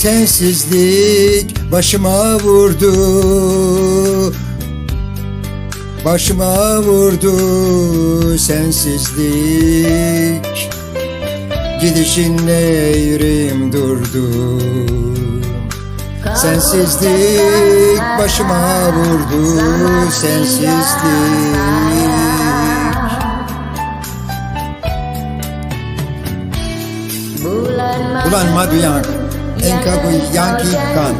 Sensizlik başıma vurdu. Başıma vurdu sensizlik. Gidişinle yüreğim durdu. Sensizlik başıma vurdu sensizlik. Bulan Bulan madu yang engkau yang ikan janjikan